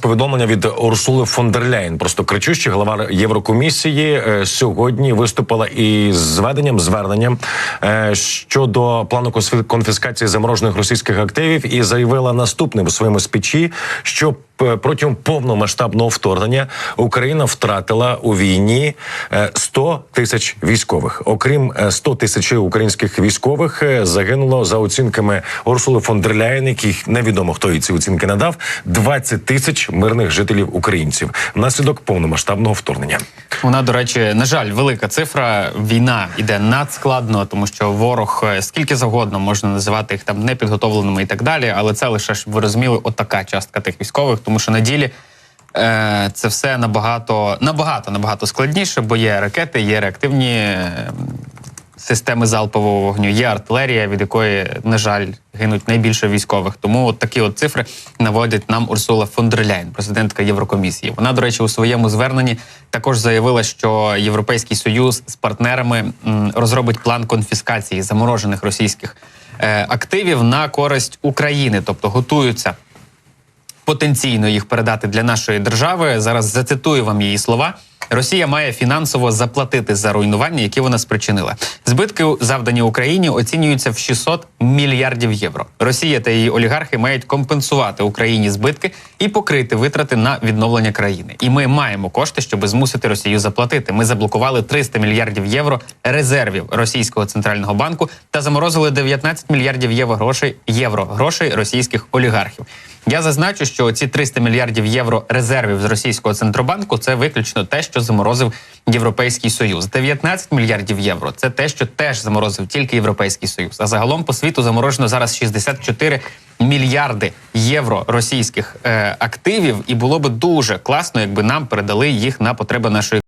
повідомлення від Урсули фон дер Ляєн. Просто кричущий голова Єврокомісії е, сьогодні виступила із зведенням зверненням е, щодо плану конфі- конфіскації заморожених російських активів і заявила наступне у своєму спічі, що протягом повномасштабного вторгнення Україна втратила у війні е, 100 тисяч військових. Окрім е, 100 тисяч українських військових е, загинуло за оцінками Урсули фон дер Ляєн, яких невідомо хто їй ці оцінки надав. 20 тисяч мирних жителів українців внаслідок повномасштабного вторгнення. Вона, до речі, на жаль, велика цифра. Війна іде надскладно, тому що ворог е, скільки завгодно можна називати їх там непідготовленими і так далі. Але це лише щоб ви розуміли, отака частка тих військових, тому що на ділі е, це все набагато набагато набагато складніше, бо є ракети, є реактивні. е, Системи залпового вогню є артилерія, від якої, на жаль, гинуть найбільше військових. Тому от такі от цифри наводять нам Урсула фон дер Ляйн, президентка Єврокомісії. Вона, до речі, у своєму зверненні також заявила, що Європейський союз з партнерами розробить план конфіскації заморожених російських е, активів на користь України, тобто готуються потенційно їх передати для нашої держави. Зараз зацитую вам її слова. Росія має фінансово заплатити за руйнування, які вона спричинила. Збитки, завдані Україні, оцінюються в 600 мільярдів євро. Росія та її олігархи мають компенсувати Україні збитки і покрити витрати на відновлення країни. І ми маємо кошти, щоб змусити Росію заплатити. Ми заблокували 300 мільярдів євро резервів російського центрального банку та заморозили 19 мільярдів євро грошей євро грошей російських олігархів. Я зазначу, що ці 300 мільярдів євро резервів з російського центробанку це виключно те, що заморозив Європейський Союз. 19 мільярдів євро це те, що теж заморозив тільки Європейський Союз. А загалом по світу заморожено зараз 64 мільярди євро російських е, активів, і було би дуже класно, якби нам передали їх на потреби нашої.